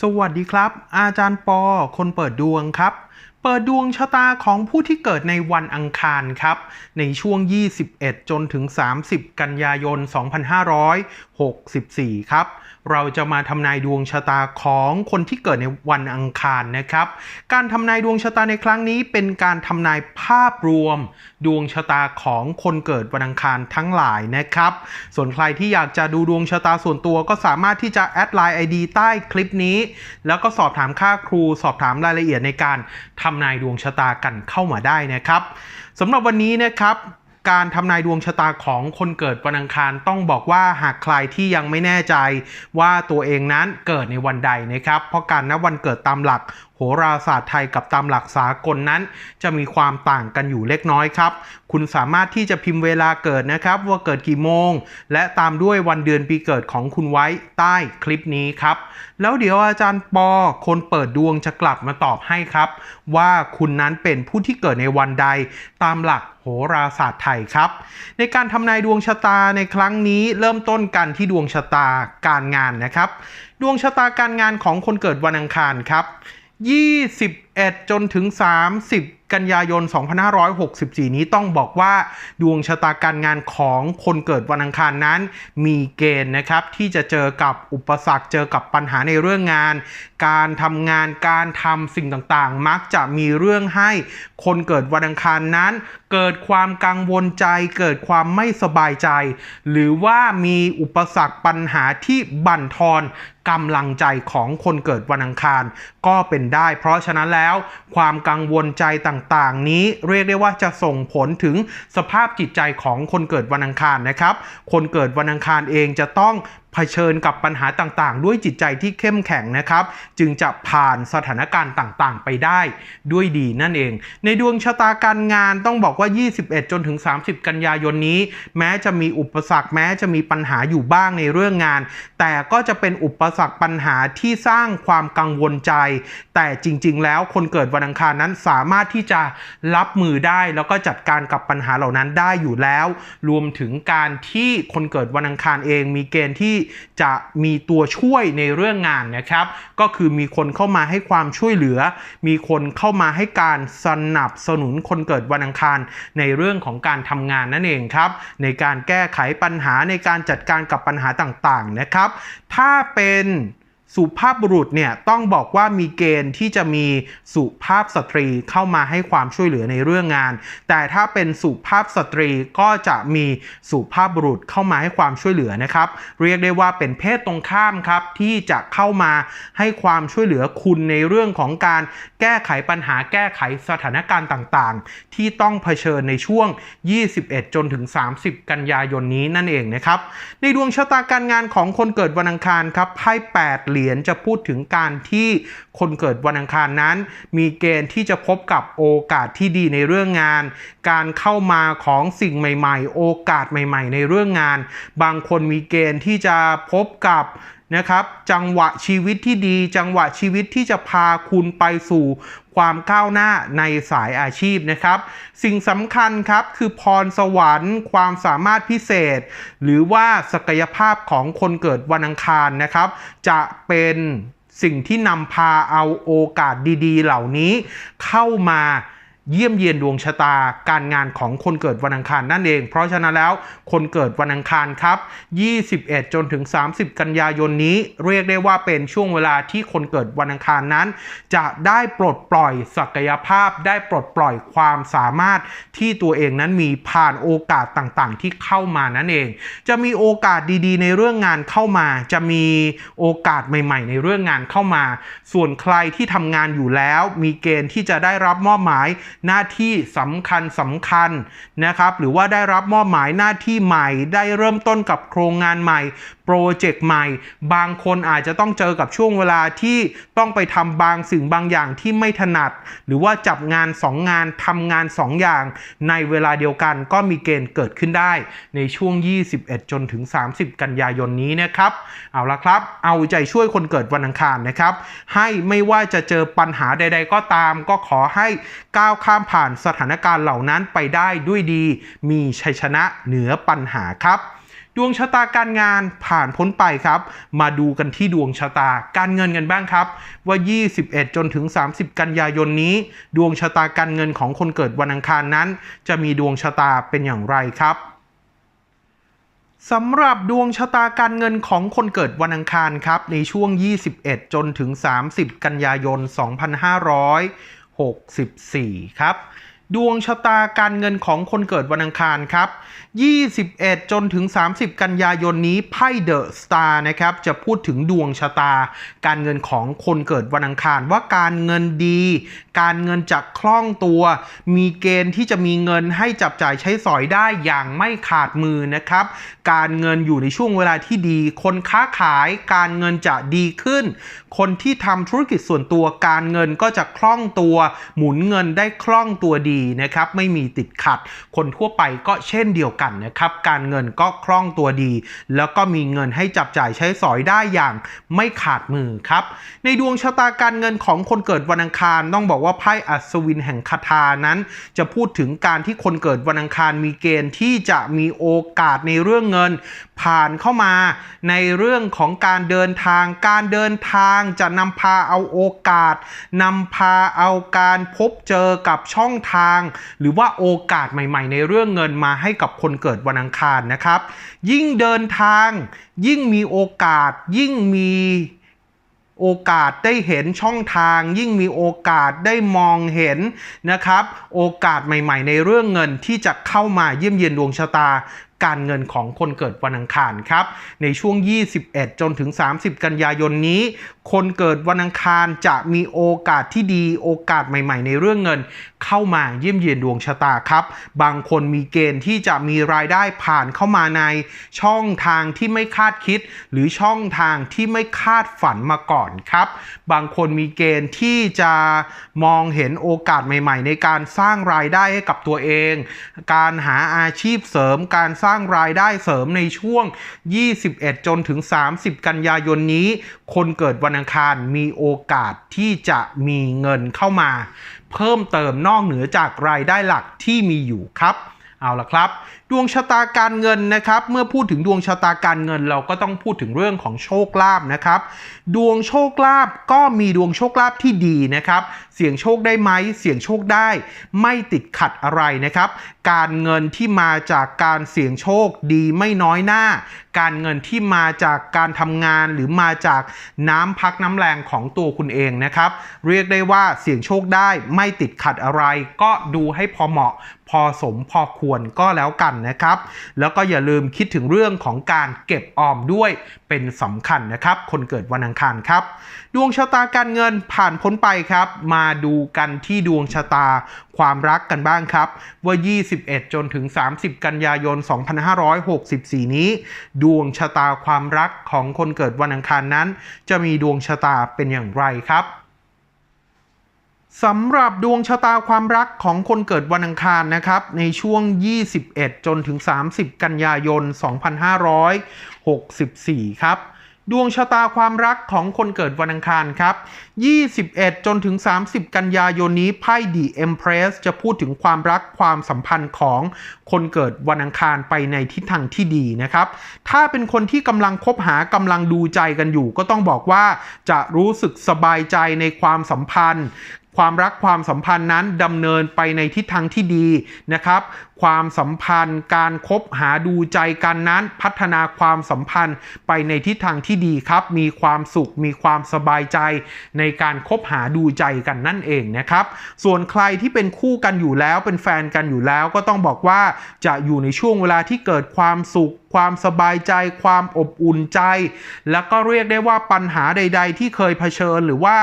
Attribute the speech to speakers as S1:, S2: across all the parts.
S1: สวัสดีครับ อาจารย์ปอ คนเปิดดวงครับ เปิดดวงชะตาของผู้ที่เกิดในวันอังคารครับ ในช่วง 21 จนถึง 30 กันยายน 2564 ครับ เราจะมาทำนายดวงชะตาของคนที่เกิดในวันอังคารนะครับ การทำนายดวงชะตาในครั้งนี้เป็นการทำนายภาพรวม ดวงชะตาของคนเกิดวันอังคารทั้งหลายนะครับ ส่วนใครที่อยากจะดูดวงชะตาส่วนตัวก็สามารถที่จะแอดไลน์ ID ใต้คลิปนี้ แล้วก็สอบถามค่าครูสอบถามรายละเอียดในการทำำนายดวงชะตากันเข้ามาได้นะครับสำหรับวันนี้นะครับการทำนายดวงชะตาของคนเกิดวันอังคารต้องบอกว่าหากใครที่ยังไม่แน่ใจว่าตัวเองนั้นเกิดในวันใดนะครับ เพราะการนับวันเกิดตามหลัก โหราศาสตร์ไทยกับตามหลักสากลนั้น จะมีความต่างกันอยู่เล็กน้อยครับ คุณสามารถที่จะพิมพ์เวลาเกิดนะครับ ว่าเกิดกี่โมง และตามด้วยวันเดือนปีเกิดของคุณไว้ใต้คลิปนี้ครับ แล้วเดี๋ยวอาจารย์ปอคนเปิดดวงจะกลับมาตอบให้ครับ ว่าคุณนั้นเป็นผู้ที่เกิดในวันใดตามหลักโหราศาสตร์ไทยครับ ในการทำนายดวงชะตาในครั้งนี้เริ่มต้นกันที่ดวงชะตาการงานนะครับ ดวงชะตาการงานของคนเกิดวันอังคารครับ 21 จนถึง 30 กันยายน 2564 นี้ต้องบอกว่าดวงชะตาการงานของคนเกิดวันอังคารนั้น มีเกณฑ์นะครับที่จะเจอกับอุปสรรคเจอกับปัญหาในเรื่องงาน การทำงานการทำสิ่งต่างๆ มักจะมีเรื่องให้คนเกิดวันอังคารนั้น เกิดความกังวลใจ เกิดความไม่สบายใจ หรือว่ามีอุปสรรคปัญหาที่บั่นทอน กำลังใจของคนเกิดวันอังคาร ก็เป็นได้ เพราะฉะนั้นแล้วความกังวลใจต่างๆ นี้เรียกได้ว่าจะส่งผลถึงสภาพจิตใจของคนเกิดวันอังคารนะครับ คนเกิดวันอังคารเองจะต้อง เผชิญกับปัญหาต่างๆ ด้วยจิตใจที่เข้มแข็งนะครับ จึงจะผ่านสถานการณ์ต่างๆ ไปได้ด้วยดีนั่นเอง ในดวงชะตาการงานต้องบอกว่า 21 จนถึง 30 กันยายนนี้ แม้จะมีอุปสรรคแม้จะมีปัญหาอยู่บ้างในเรื่องงาน แต่ก็จะเป็นอุปสรรคปัญหาที่สร้างความกังวลใจ แต่จริง ๆ แล้วคนเกิดวันอังคารนั้นสามารถที่จะรับมือได้แล้วก็จัดการกับปัญหาเหล่านั้นได้อยู่แล้ว รวมถึงการที่คนเกิดวันอังคารเองมีเกณฑ์ที่จะมีตัวช่วยในเรื่องงานนะครับ ก็คือมีคนเข้ามาให้ความช่วยเหลือ มีคนเข้ามาให้การสนับสนุนคนเกิดวันอังคารในเรื่องของการทำงานนั่นเองครับ ในการแก้ไขปัญหาในการจัดการกับปัญหาต่างๆนะครับ ถ้าเป็น สุภาพบุรุษเนี่ยต้องบอกว่ามีเกณฑ์ที่จะมีสุภาพสตรีเข้ามาให้ความช่วยเหลือในเรื่องงาน แต่ถ้าเป็นสุภาพสตรีก็จะมีสุภาพบุรุษเข้ามาให้ความช่วยเหลือนะครับ เรียกได้ว่าเป็นเพศตรงข้ามครับที่จะเข้ามาให้ความช่วยเหลือคุณในเรื่องของการแก้ไขปัญหาแก้ไขสถานการณ์ต่างๆ ที่ต้องเผชิญในช่วง 21 จนถึง 30 กันยายนนี้นั่นเองนะครับในดวงชะตาการงานของคนเกิดวันอังคารครับไพ่8เหรียญจะพูดถึงการที่คนเกิดวันอังคารนั้น มีเกณฑ์ที่จะพบกับโอกาสที่ดีในเรื่องงาน การเข้ามาของสิ่งใหม่ ๆ โอกาสใหม่ ๆ ในเรื่องงาน บางคนมีเกณฑ์ที่จะพบกับนะครับจังหวะชีวิตที่ดี จังหวะชีวิตที่จะพาคุณไปสู่ ความก้าวหน้าในสายอาชีพนะครับ สิ่งสำคัญครับคือพรสวรรค์ ความสามารถพิเศษ หรือว่าศักยภาพของคนเกิดวันอังคารนะครับ จะเป็นสิ่งที่นำพาเอาโอกาสดีๆ เหล่านี้เข้ามา เยี่ยมเยียนดวงชะตาการงานของคนเกิดวันอังคารนั่นเอง เพราะฉะนั้นแล้วคนเกิดวันอังคารครับ 21 จนถึง 30 กันยายนนี้ เรียกได้ว่าเป็นช่วงเวลาที่คนเกิดวันอังคารนั้น จะได้ปลดปล่อยศักยภาพ ได้ปลดปล่อยความสามารถที่ตัวเองนั้นมีผ่านโอกาสต่างๆ ที่เข้ามานั่นเอง จะมีโอกาสดีๆ ในเรื่องงานเข้ามา จะมีโอกาสใหม่ ๆ ในเรื่องงานเข้ามา ส่วนใครที่ทำงานอยู่แล้ว มีเกณฑ์ที่จะได้รับมอบหมายหน้าที่สำคัญสำคัญนะครับ หรือว่าได้รับมอบหมายหน้าที่ใหม่ ได้เริ่มต้นกับโครงงานใหม่ รเจกต์ใหม่ บางคนอาจจะต้องเจอกับช่วงเวลาที่ต้องไปทำบางสิ่งบางอย่างที่ไม่ถนัด หรือว่าจับงาน 2 งานทำงาน 2 อย่าง ในเวลาเดียวกันก็มีเกณฑ์เกิดขึ้นได้ ในช่วง 21 จนถึง 30 กันยายนนี้นะครับ เอาละครับ เอาใจช่วยคนเกิดวันอังคารนะครับ ให้ไม่ว่าจะเจอปัญหาใด ๆ ก็ตาม ก็ขอให้ก้าวข้ามผ่านสถานการณ์เหล่านั้นไปได้ด้วยดี มีชัยชนะเหนือปัญหาครับ ดวงชะตาการงานผ่านพ้นไปครับ มาดูกันที่ดวงชะตาการเงินกันบ้างครับ ว่า 21 จนถึง 30 กันยายนนี้ ดวงชะตาการเงินของคนเกิดวันอังคารนั้น จะมีดวงชะตาเป็นอย่างไรครับสำหรับดวงชะตาการเงินของคนเกิดวันอังคารครับ ในช่วง 21 จนถึง 30 กันยายน 2564 ครับ ดวงชะตาการเงินของคนเกิดวันอังคารครับ 21 จนถึง 30 กันยายนนี้ไพ่เดอะสตาร์นะครับจะพูดถึงดวงชะตา การเงินของคนเกิดวันอังคารว่าการเงินดี การเงินจะคล่องตัว มีเกณฑ์ที่จะมีเงินให้จับจ่ายใช้สอยได้อย่างไม่ขาดมือนะครับ การเงินอยู่ในช่วงเวลาที่ดี คนค้าขายการเงินจะดีขึ้น คนที่ทำธุรกิจส่วนตัวการเงินก็จะคล่องตัว หมุนเงินได้คล่องตัวดีนะครับไม่มีติดขัด คนทั่วไปก็เช่นเดียวกันนะครับการเงินก็คล่องตัวดี แล้วก็มีเงินให้จับจ่ายใช้สอยได้อย่างไม่ขาดมือครับในดวงชะตาการเงินของคนเกิดวันอังคาร ต้องบอกว่าไพ่อัศวินแห่งคาถานั้น จะพูดถึงการที่คนเกิดวันอังคารมีเกณฑ์ที่จะมีโอกาสในเรื่องเงิน ผ่านเข้ามาในเรื่องของการเดินทาง การเดินทางจะนำพาเอาโอกาสนำพาเอาการพบเจอกับช่องทางหรือว่าโอกาสใหม่ๆ ในเรื่องเงินมาให้กับคนเกิดวันอังคารนะครับ ยิ่งเดินทาง ยิ่งมีโอกาส ยิ่งมีโอกาสได้เห็นช่องทาง ยิ่งมีโอกาสได้มองเห็นนะครับ โอกาสใหม่ ๆ ในเรื่องเงินที่จะเข้ามาเยี่ยมเยียนดวงชะตา การเงินของคนเกิดวันอังคารครับ ในช่วง 21 จนถึง 30 กันยายนนี้ คนเกิดวันอังคารจะมีโอกาสที่ดีโอกาสใหม่ ๆ ในเรื่องเงิน เข้ามาเยี่ยมเยียนดวงชะตาครับ บางคนมีเกณฑ์ที่จะมีรายได้ผ่านเข้ามาในช่องทางที่ไม่คาดคิด หรือช่องทางที่ไม่คาดฝันมาก่อนครับ บางคนมีเกณฑ์ที่จะมองเห็นโอกาสใหม่ ๆ ในการสร้างรายได้ให้กับตัวเอง การหาอาชีพเสริมการสร้างรายได้เสริมในช่วง 21 จนถึง 30 กันยายนนี้ คนเกิดวันอังคารมีโอกาสที่จะมีเงินเข้ามา เพิ่มเติมนอกเหนือจากรายได้หลักที่มีอยู่ครับ เอาละครับ ดวงชะตาการเงินนะครับ เมื่อพูดถึงดวงชะตาการเงิน เราก็ต้องพูดถึงเรื่องของโชคลาภนะครับ ดวงโชคลาภก็มีดวงโชคลาภที่ดีนะครับ เสี่ยงโชคได้ไหมเสี่ยงโชคได้ ไม่ติดขัดอะไรนะครับ การเงินที่มาจากการเสี่ยงโชคดีไม่น้อยหน้า การเงินที่มาจากการทำงานหรือมาจากน้ำพักน้ำแรงของตัวคุณเองนะครับ เรียกได้ว่าเสี่ยงโชคได้ไม่ติดขัดอะไร ก็ดูให้พอเหมาะ พอสมพอควรก็แล้วกันนะครับ แล้วก็อย่าลืมคิดถึงเรื่องของการเก็บออมด้วยเป็นสำคัญนะครับ คนเกิดวันอังคารครับ ดวงชะตาการเงินผ่านพ้นไปครับ มาดูกันที่ดวงชะตาความรักกันบ้างครับ ว่า 21 จนถึง 30 กันยายน 2564 นี้ ดวงชะตาความรักของคนเกิดวันอังคารนั้น จะมีดวงชะตาเป็นอย่างไรครับ สำหรับดวงชะตาความรักของคนเกิดวันอังคารนะครับ ในช่วง 21 จนถึง 30 กันยายน 2564 ครับ ดวงชะตาความรักของคนเกิดวันอังคารครับ 21 จนถึง 30 กันยายนนี้ไพ่ดีเอ็มเพรสจะพูดถึงความรักความสัมพันธ์ของคนเกิดวันอังคารไปในทิศทางที่ดีนะครับ ถ้าเป็นคนที่กำลังคบหากำลังดูใจกันอยู่ ก็ต้องบอกว่าจะรู้สึกสบายใจในความสัมพันธ์ ความรักความสัมพันธ์นั้นดำเนินไปในทิศทางที่ดีนะครับ ความสัมพันธ์ การคบหาดูใจกันนั้น พัฒนาความสัมพันธ์ไปในทิศทางที่ดีครับ มีความสุข มีความสบายใจในการคบหาดูใจกันนั่นเองนะครับ ส่วนใครที่เป็นคู่กันอยู่แล้ว เป็นแฟนกันอยู่แล้ว ก็ต้องบอกว่าจะอยู่ในช่วงเวลาที่เกิดความสุขความสบายใจ ความอบอุ่นใจ แล้วก็เรียกได้ว่าปัญหาใด ๆ ที่เคยเผชิญหรือว่า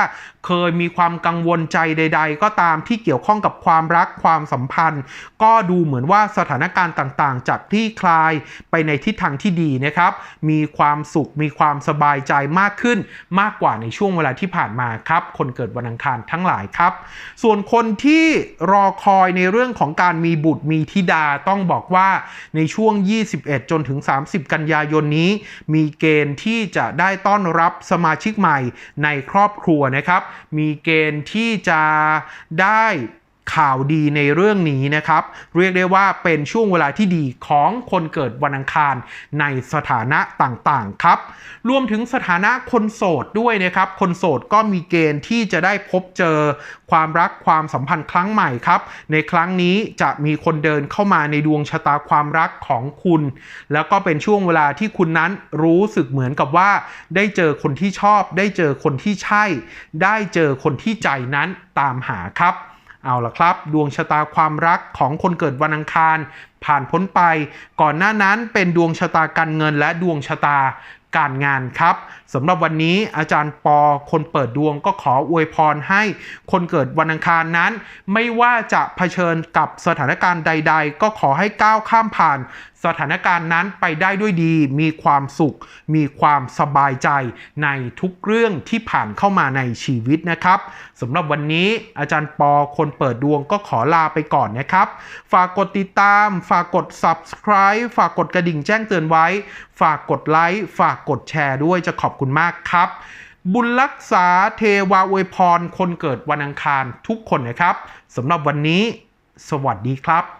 S1: เคยมีความกังวลใจใด ๆ ก็ตามที่เกี่ยวข้องกับความรักความสัมพันธ์ ก็ดูเหมือนว่าสถานการณ์ต่างๆ จากที่คลายไปในทิศทางที่ดีนะครับ มีความสุขมีความสบายใจมากขึ้น มากกว่าในช่วงเวลาที่ผ่านมาครับ คนเกิดวันอังคารทั้งหลายครับ ส่วนคนที่รอคอยในเรื่องของการมีบุตรมีธิดาต้องบอกว่าในช่วง 21 จนถึง 30 กันยายนนี้ มีเกณฑ์ที่จะได้ต้อนรับสมาชิกใหม่ในครอบครัวนะครับ มีเกณฑ์ที่จะได้ ข่าวดีในเรื่องนี้นะครับ เรียกได้ว่าเป็นช่วงเวลาที่ดีของคนเกิดวันอังคารในสถานะต่างๆครับ รวมถึงสถานะคนโสดด้วยนะครับ คนโสดก็มีเกณฑ์ที่จะได้พบเจอความรักความสัมพันธ์ครั้งใหม่ครับ ในครั้งนี้จะมีคนเดินเข้ามาในดวงชะตาความรักของคุณ แล้วก็เป็นช่วงเวลาที่คุณนั้นรู้สึกเหมือนกับว่า ได้เจอคนที่ชอบ ได้เจอคนที่ใช่ ได้เจอคนที่ใจนั้นตามหาครับ เอาละครับ ดวงชะตาความรักของคนเกิดวันอังคาร ผ่านพ้นไป ก่อนหน้านั้นเป็นดวงชะตาการเงินและดวงชะตาการงานครับสำหรับวันนี้อาจารย์ปอคนเปิดดวงก็ขออวยพรให้คนเกิดวันอังคารนั้น ไม่ว่าจะเผชิญกับสถานการณ์ใด ๆ ก็ขอให้ก้าวข้ามผ่านสถานการณ์นั้นไปได้ด้วยดี มีความสุข มีความสบายใจในทุกเรื่องที่ผ่านเข้ามาในชีวิตนะครับสำหรับวันนี้อาจารย์ปอคนเปิดดวงก็ขอลาไปก่อนนะครับ ฝากกดติดตาม ฝากกด subscribe ฝากกดกระดิ่งแจ้งเตือนไว้ ฝากกดไลค์ ฝากกดแชร์ด้วยจะขอบคุณมากครับบุญรักษาเทวาอวยพร คนเกิดวันอังคารทุกคนนะครับสำหรับวันนี้ สวัสดีครับ